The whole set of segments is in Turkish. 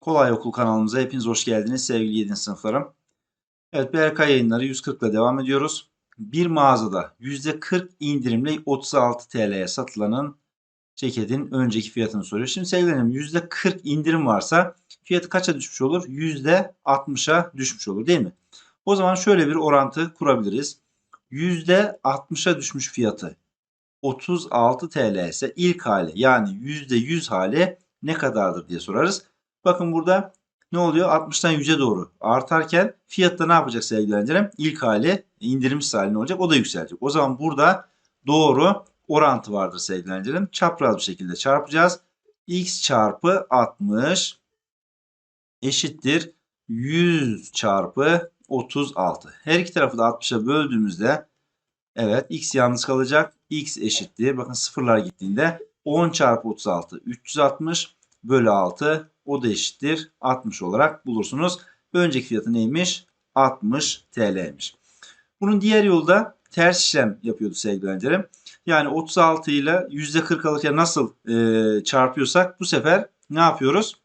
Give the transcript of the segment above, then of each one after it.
Kolay Okul kanalımıza hepiniz hoş geldiniz sevgili 7. sınıflarım. Evet BRK yayınları 140 ile devam ediyoruz. Bir mağazada %40 indirimle 36 TL'ye satılanın ceketin önceki fiyatını soruyor. Şimdi sevgilerim %40 indirim varsa fiyatı kaça düşmüş olur? %60'a düşmüş olur değil mi? O zaman şöyle bir orantı kurabiliriz. %60'a düşmüş fiyatı 36 TL ise ilk hali yani %100 hali ne kadardır diye sorarız. Bakın burada ne oluyor? 60'tan 100'e doğru artarken fiyatta ne yapacak sevgili öğrencilerim? İlk hali indirimsiz hali ne olacak? O da yükselecek. O zaman burada doğru orantı vardır sevgili öğrencilerim. Çapraz bir şekilde çarpacağız. x çarpı 60 eşittir 100 çarpı 36. Her iki tarafı da 60'a böldüğümüzde evet x yalnız kalacak. x eşittir. Bakın sıfırlar gittiğinde 10 çarpı 36 360 bölü 6 o da eşittir 60 olarak bulursunuz. Önceki fiyatı neymiş? 60 TL'ymiş. Bunun diğer yolu da ters işlem yapıyordu sevgili öğrencilerim. Yani 36 ile %40 alırken nasıl e, çarpıyorsak bu sefer ne yapıyoruz?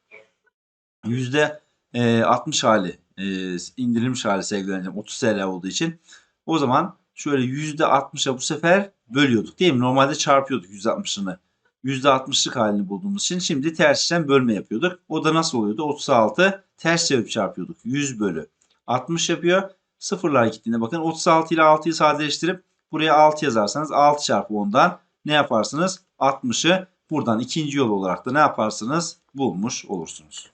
%60 hali e, indirilmiş hali sevgili öğrencilerim 30 TL olduğu için. O zaman şöyle %60'a bu sefer bölüyorduk değil mi? Normalde çarpıyorduk %60'ını. %60'lık halini bulduğumuz için şimdi ters bölme yapıyorduk. O da nasıl oluyordu? 36 ters çevirip çarpıyorduk. 100 bölü 60 yapıyor. Sıfırlar gittiğinde bakın 36 ile 6'yı sadeleştirip buraya 6 yazarsanız 6 çarpı 10'dan ne yaparsınız? 60'ı buradan ikinci yol olarak da ne yaparsınız? Bulmuş olursunuz.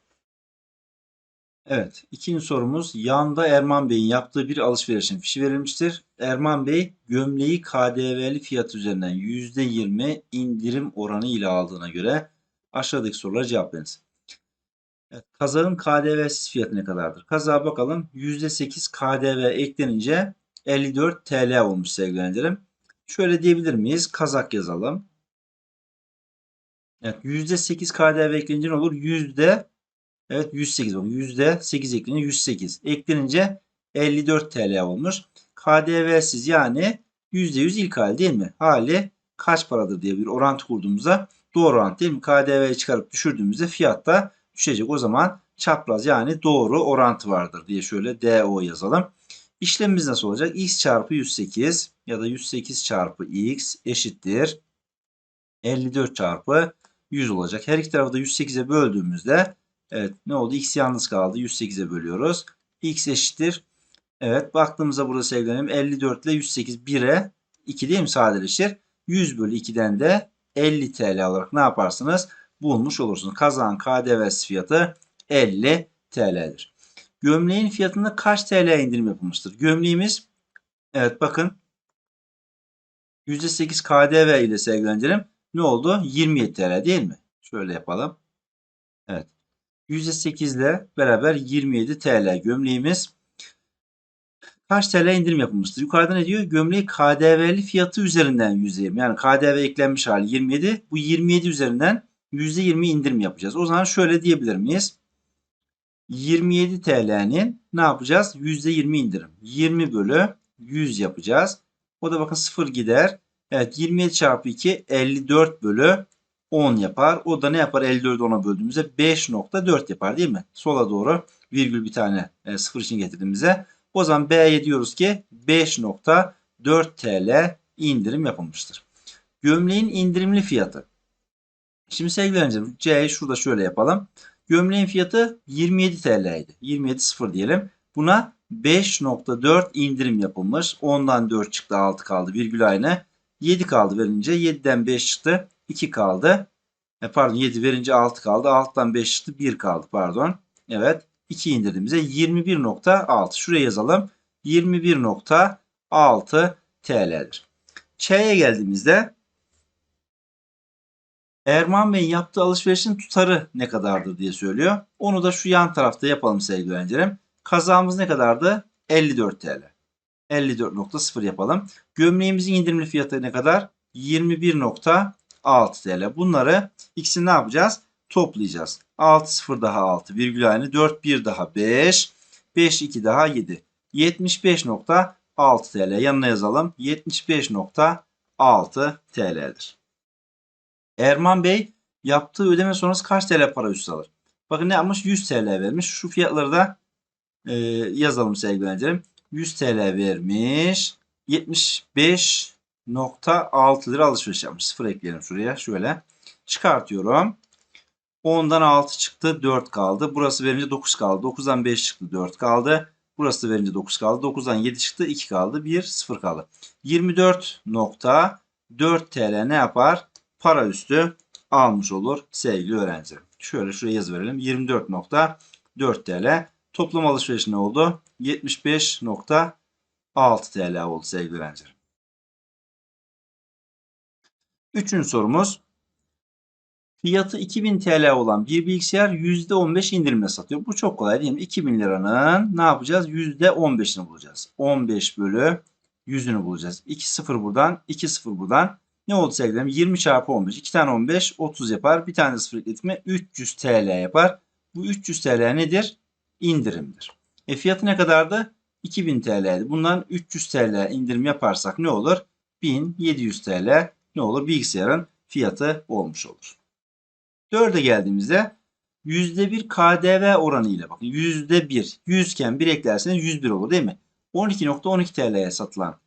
Evet, ikinci sorumuz. Yanda Erman Bey'in yaptığı bir alışverişin fişi verilmiştir. Erman Bey gömleği KDV'li fiyat üzerinden %20 indirim oranı ile aldığına göre aşağıdaki sorulara cevap veriniz. Evet, kazağın KDV'siz fiyatı ne kadardır? Kazağa bakalım. %8 KDV eklenince 54 TL olmuş sevgili öğrencilerim. Şöyle diyebilir miyiz? Kazak yazalım. Evet, %8 KDV eklenince ne olur? Evet 108 bakın %8 eklenince 108. Eklenince 54 TL olmuş. KDV'siz yani %100 ilk hali değil mi? Hali kaç paradır diye bir orantı kurduğumuzda doğru orantı değil mi? KDV'yi çıkarıp düşürdüğümüzde fiyat da düşecek. O zaman çapraz yani doğru orantı vardır diye şöyle DO yazalım. İşlemimiz nasıl olacak? x çarpı 108 ya da 108 çarpı x eşittir 54 çarpı 100 olacak. Her iki tarafı da 108'e böldüğümüzde Evet ne oldu? X yalnız kaldı. 108'e bölüyoruz. X eşittir. Evet baktığımızda burada sevgilerim 54 ile 108 1'e 2 değil mi sadeleşir? 100 bölü 2'den de 50 TL olarak ne yaparsınız? Bulmuş olursunuz. Kazan KDV fiyatı 50 TL'dir. Gömleğin fiyatında kaç TL indirim yapılmıştır? Gömleğimiz evet bakın %8 KDV ile sevgilendirim ne oldu? 27 TL değil mi? Şöyle yapalım. Evet. %8 ile beraber 27 TL gömleğimiz. Kaç TL indirim yapılmıştır? Yukarıda ne diyor? Gömleği KDV'li fiyatı üzerinden %20. Yani KDV eklenmiş hali 27. Bu 27 üzerinden %20 indirim yapacağız. O zaman şöyle diyebilir miyiz? 27 TL'nin ne yapacağız? %20 indirim. 20 bölü 100 yapacağız. O da bakın 0 gider. Evet 27 çarpı 2 54 bölü 10 yapar. O da ne yapar? 54'ü 10'a böldüğümüzde 5.4 yapar değil mi? Sola doğru virgül bir tane e, sıfır için getirdiğimizde. O zaman B'ye diyoruz ki 5.4 TL indirim yapılmıştır. Gömleğin indirimli fiyatı. Şimdi sevgili öğrencilerim C şurada şöyle yapalım. Gömleğin fiyatı 27 TL idi. 27 sıfır diyelim. Buna 5.4 indirim yapılmış. 10'dan 4 çıktı 6 kaldı virgül aynı. 7 kaldı verince 7'den 5 çıktı. 2 kaldı. E pardon 7 verince 6 kaldı. 6'dan 5 çıktı 1 kaldı pardon. Evet 2 indirdiğimizde 21.6 şuraya yazalım. 21.6 TL'dir. Ç'ye geldiğimizde Erman Bey'in yaptığı alışverişin tutarı ne kadardır diye söylüyor. Onu da şu yan tarafta yapalım sevgili öğrencilerim. Kazağımız ne kadardı? 54 TL. 54.0 yapalım. Gömleğimizin indirimli fiyatı ne kadar? 21.6 TL. Bunları ikisini ne yapacağız? Toplayacağız. 6 0 daha 6 virgül aynı 4 1 daha 5 5 2 daha 7 75.6 TL yanına yazalım 75.6 TL'dir. Erman Bey yaptığı ödeme sonrası kaç TL para üstü alır? Bakın ne yapmış? 100 TL vermiş. Şu fiyatları da e, yazalım sevgili öğrencilerim. 100 TL vermiş. 75.6 lira alışveriş yapmış. Sıfır ekleyelim şuraya. Şöyle çıkartıyorum. 10'dan 6 çıktı. 4 kaldı. Burası verince 9 kaldı. 9'dan 5 çıktı. 4 kaldı. Burası da verince 9 kaldı. 9'dan 7 çıktı. 2 kaldı. 1 0 kaldı. 24.4 TL ne yapar? Para üstü almış olur sevgili öğrencilerim. Şöyle şuraya yazı verelim. 24.4 TL. Toplam alışveriş ne oldu? 75.6 TL oldu sevgili öğrencilerim. Üçüncü sorumuz. Fiyatı 2000 TL olan bir bilgisayar %15 indirimle satıyor. Bu çok kolay değil mi? 2000 liranın ne yapacağız? %15'ini bulacağız. 15 bölü 100'ünü bulacağız. 2 0 buradan, 2 0 buradan. Ne oldu sevgilerim? 20 çarpı 15. 2 tane 15 30 yapar. Bir tane sıfır ekledik mi 300 TL yapar. Bu 300 TL nedir? İndirimdir. E fiyatı ne kadardı? 2000 TL'ydi. Bundan 300 TL indirim yaparsak ne olur? 1700 TL ne olur? Bilgisayarın fiyatı olmuş olur. 4'e geldiğimizde %1 KDV oranı ile bakın %1 100 iken 1 eklerseniz 101 olur değil mi? 12.12 TL'ye satılan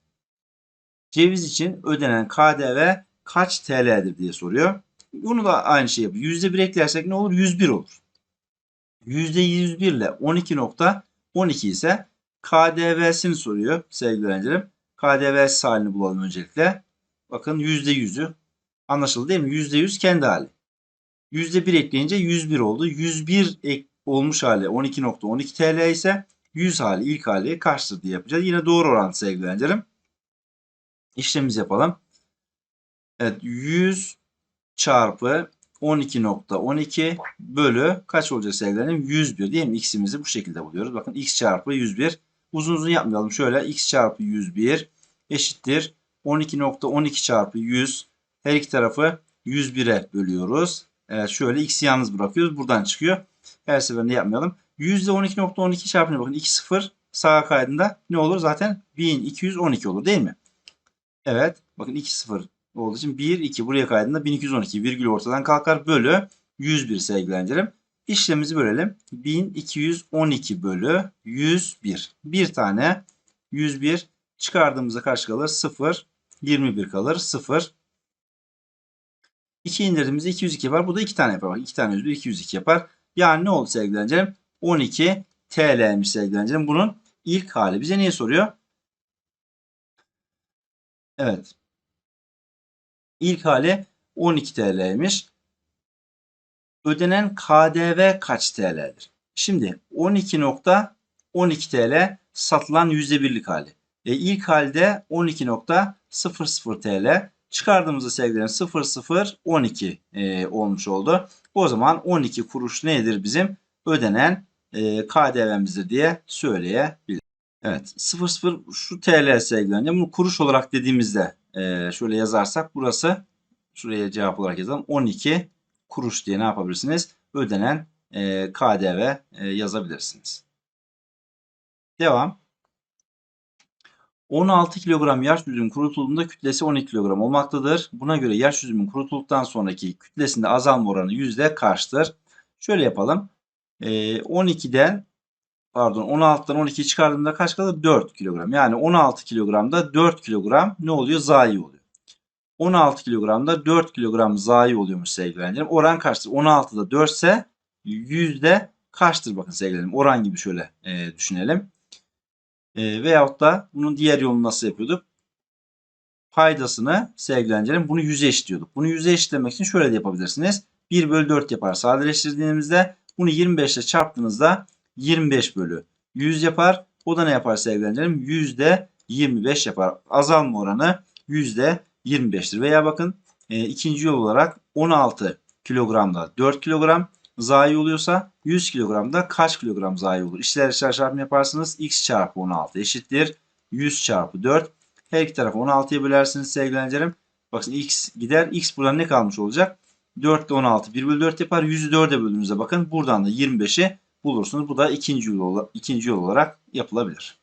ceviz için ödenen KDV kaç TL'dir diye soruyor. Bunu da aynı şey yapıyor. %1 eklersek ne olur? 101 olur. %101 ile 12.12 ise KDV'sini soruyor sevgili öğrencilerim. KDV halini bulalım öncelikle. Bakın %100'ü anlaşıldı değil mi? %100 kendi hali. %1 ekleyince 101 oldu. 101 ek olmuş hali 12.12 TL ise 100 hali ilk hali kaçtır diye yapacağız. Yine doğru orantı sevgili öğrencilerim. İşlemimizi yapalım. Evet 100 çarpı 12.12 bölü kaç olacak sevgili öğrencilerim? 100 diyor değil mi? X'imizi bu şekilde buluyoruz. Bakın x çarpı 101. Uzun uzun yapmayalım. Şöyle x çarpı 101 eşittir. 12.12 çarpı 100 her iki tarafı 101'e bölüyoruz. Evet şöyle x'i yalnız bırakıyoruz. Buradan çıkıyor. Her seferinde yapmayalım. %12.12 çarpınca bakın 2 0 sağa kaydında ne olur? Zaten 1212 olur değil mi? Evet. Bakın 2 0 olduğu için 1 2 buraya kaydında 1212 virgül ortadan kalkar. Bölü 101 sevgili öğrencilerim. İşlemimizi bölelim. 1212 bölü 101. Bir tane 101 çıkardığımızda kaç kalır? 0. 21 kalır. 0. 2 indirdiğimizde 202 yapar. Bu da 2 tane yapar. Bak 2 tane 101 202 yapar. Yani ne oldu sevgili öğrencilerim? 12 TL'ymiş sevgili öğrencilerim. Bunun ilk hali. Bize neyi soruyor? Evet. İlk hali 12 TL'ymiş. Ödenen KDV kaç TL'dir? Şimdi 12.12 TL satılan %1'lik hali. E, ilk halde 12.00 TL. Çıkardığımızda sevgilerim 0012 e, olmuş oldu. O zaman 12 kuruş nedir bizim? Ödenen e, KDV'mizdir diye söyleyebiliriz. Evet 00 şu TL sevgilerim. Bunu kuruş olarak dediğimizde e, şöyle yazarsak burası şuraya cevap olarak yazalım. 12 kuruş diye ne yapabilirsiniz? Ödenen e, KDV e, yazabilirsiniz. Devam. 16 kilogram yaş üzümün kurutulduğunda kütlesi 12 kilogram olmaktadır. Buna göre yaş üzümün kurutulduktan sonraki kütlesinde azalma oranı yüzde kaçtır? Şöyle yapalım. E, 12'den pardon 16'dan 12'yi çıkardığımda kaç kalır? 4 kilogram. Yani 16 kilogramda 4 kilogram ne oluyor? Zayi oluyor. 16 kilogramda 4 kilogram zayi oluyormuş sevgili öğrencilerim. Oran kaçtır? 16'da 4 ise yüzde kaçtır bakın sevgilerim. Oran gibi şöyle e, düşünelim. E, veyahut da bunun diğer yolunu nasıl yapıyorduk? Paydasını sevgili öğrencilerim bunu 100'e eşitliyorduk. Bunu 100'e eşitlemek için şöyle de yapabilirsiniz. 1 bölü 4 yapar sadeleştirdiğimizde bunu 25 ile çarptığınızda 25 bölü 100 yapar. O da ne yapar sevgili öğrencilerim? Yüzde 25 yapar. Azalma oranı yüzde 25'tir. Veya bakın e, ikinci yol olarak 16 kilogramda 4 kilogram zayi oluyorsa 100 kilogramda kaç kilogram zayi olur? İşler içler çarpımı yaparsınız. x çarpı 16 eşittir. 100 çarpı 4. Her iki tarafı 16'ya bölersiniz sevgili öğrencilerim. Bakın x gider. x buradan ne kalmış olacak? 4 ile 16 1 bölü 4 yapar. 100'ü 4'e böldüğünüzde bakın buradan da 25'i bulursunuz. Bu da ikinci yol, ikinci yol olarak yapılabilir.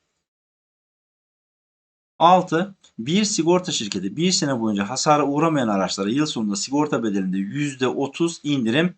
6. Bir sigorta şirketi bir sene boyunca hasara uğramayan araçlara yıl sonunda sigorta bedelinde %30 indirim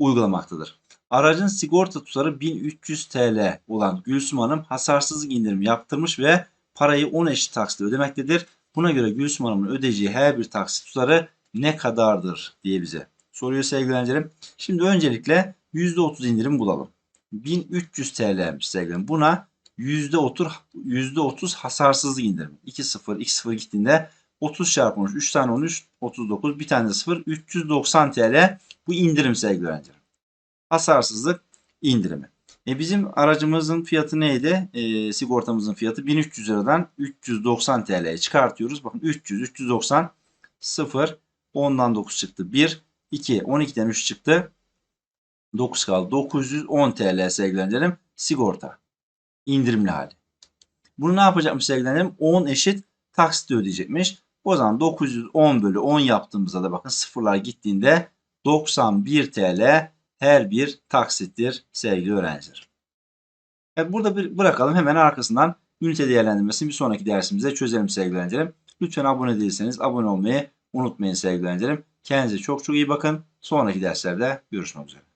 uygulamaktadır. Aracın sigorta tutarı 1300 TL olan Gülsüm Hanım hasarsızlık indirimi yaptırmış ve parayı 10 eşit taksitle ödemektedir. Buna göre Gülsüm Hanım'ın ödeyeceği her bir taksit tutarı ne kadardır diye bize soruyor sevgili öğrencilerim. Şimdi öncelikle %30 indirim bulalım. 1300 TL'miş sevgilim. Buna %30, %30 hasarsızlık indirimi. 2-0, 2-0 gittiğinde 30 çarpı 13, 3 tane 13, 39, bir tane de 0, 390 TL bu indirim sevgili öğrencilerim. Hasarsızlık indirimi. E bizim aracımızın fiyatı neydi? E, sigortamızın fiyatı 1300 liradan 390 TL'ye çıkartıyoruz. Bakın 300, 390, 0, 10'dan 9 çıktı. 1, 2, 12'den 3 çıktı. 9 kaldı. 910 TL sevgili öğrencilerim sigorta. indirimli hali. Bunu ne yapacakmış sevgili öğrencilerim? 10 eşit taksitle ödeyecekmiş. O zaman 910 bölü 10 yaptığımızda da bakın sıfırlar gittiğinde 91 TL her bir taksittir sevgili öğrenciler. Evet, burada bir bırakalım. Hemen arkasından ünite değerlendirmesini bir sonraki dersimizde çözelim sevgili öğrencilerim. Lütfen abone değilseniz abone olmayı unutmayın sevgili öğrencilerim. Kendinize çok çok iyi bakın. Sonraki derslerde görüşmek üzere.